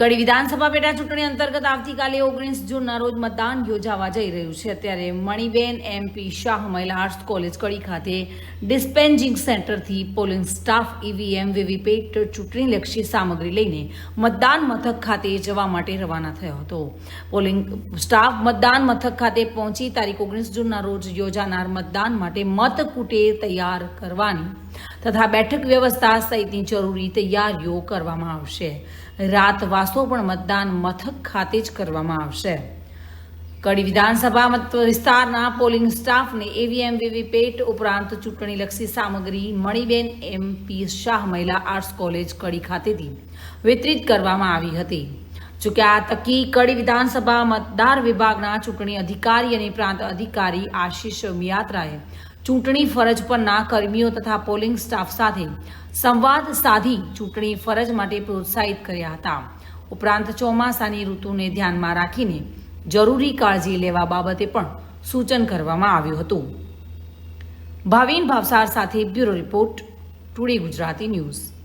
કડી વિધાનસભા પેટા ચૂંટણી અંતર્ગત આવતીકાલે ઓગણીસ જૂનના રોજ મતદાન યોજાવા જઈ રહ્યું છે. ત્યારે મણિબેન એમપી શાહ મહિલા આર્ટ્સ કોલેજ કડી ખાતે ડિસ્પેન્જિંગ સેન્ટરથી પોલિંગ સ્ટાફ ઈવીએમ વીવીપેટ ચૂંટણીલક્ષી સામગ્રી લઈને મતદાન મથક ખાતે જવા માટે રવાના થયો હતો. પોલિંગ સ્ટાફ મતદાન મથક ખાતે પહોંચી તારીખ ઓગણીસ જૂનના રોજ યોજાનાર મતદાન માટે મતકૂટે તૈયાર કરવાની તથા બેઠક વ્યવસ્થા સહિતની જરૂરી તૈયારીઓ કરવામાં આવશે. રાત વાસો પણ મતદાન મથક ખાતે જ કરવામાં આવશે. કડી વિધાનસભા વિસ્તારના પોલિંગ સ્ટાફને એવીએમ વીવીપેટ ઉપરાંત ચૂંટણીલક્ષી સામગ્રી મણિબેન એમપી શાહ મહિલા આર્ટ્સ કોલેજ કડી ખાતેથી વિતરિત કરવામાં આવી હતી. જોકે આ તકી કડી વિધાનસભા મતદાર વિભાગના ચૂંટણી અધિકારી અને પ્રાંત અધિકારી આશીષ મિયાત્રાએ ચૂંટણી ફરજ પરના કર્મીઓ તથા પોલિંગ સ્ટાફ સાથે સંવાદ સાધી ચૂંટણી ફરજ માટે પ્રોત્સાહિત કર્યા હતા. ઉપરાંત ચોમાસાની ઋતુને ધ્યાનમાં રાખીને જરૂરી કાળજી લેવા બાબતે પણ સૂચન કરવામાં આવ્યું હતું. ભાવિન ભાવસાર સાથે bureau report, today Gujarati news.